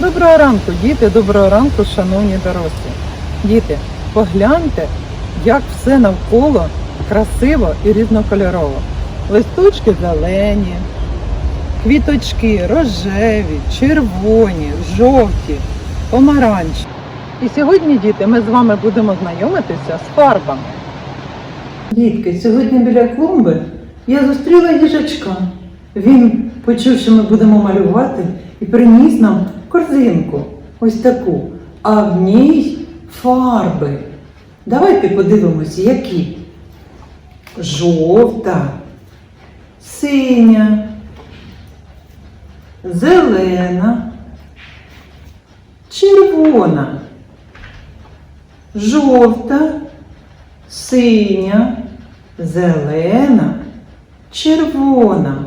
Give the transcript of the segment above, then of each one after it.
Доброго ранку, діти, доброго ранку, шановні дорослі. Діти, погляньте, як все навколо красиво і різнокольорово. Листочки зелені, квіточки рожеві, червоні, жовті, помаранчеві. І сьогодні, діти, ми з вами будемо знайомитися з фарбами. Дітки, сьогодні біля клумби я зустріла їжачка. Він почув, що ми будемо малювати, і приніс нам корзинку, ось таку, а в ній фарби. Давайте подивимось, які. Жовта, синя, зелена, червона, жовта, синя, зелена, червона.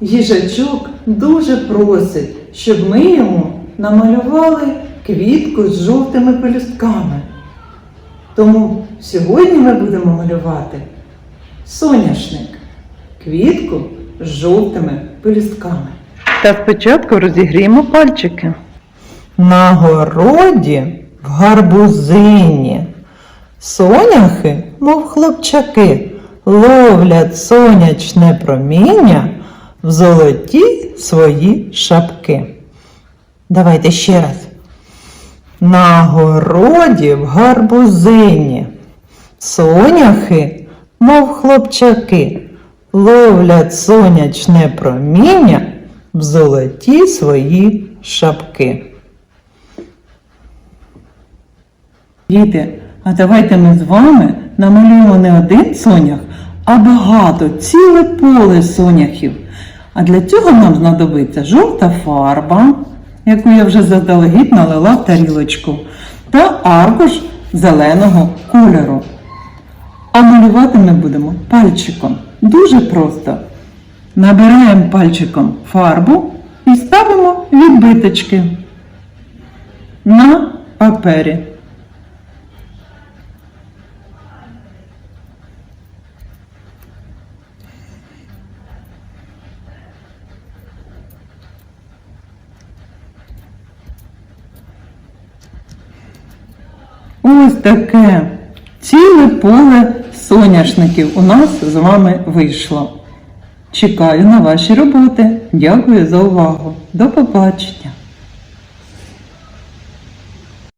Їжачок дуже просить, щоб ми йому намалювали квітку з жовтими пелюстками. Тому сьогодні ми будемо малювати соняшник, квітку з жовтими пелюстками. Та спочатку розігріємо пальчики. На городі в гарбузині соняхи, мов хлопчаки, ловлять сонячне проміння в золоті свої шапки. Давайте ще раз. На городі в гарбузині соняхи, мов хлопчаки, ловлять сонячне проміння в золоті свої шапки. Діти, а давайте ми з вами намалюємо не один сонях, а багато, ціле поле соняхів. А для цього нам знадобиться жовта фарба, яку я вже заздалегідь налила в тарілочку, та аркуш зеленого кольору. А малювати ми будемо пальчиком. Дуже просто. Набираємо пальчиком фарбу і ставимо відбиточки на папері. Ось таке ціле поле соняшників у нас з вами вийшло. Чекаю на ваші роботи. Дякую за увагу. До побачення!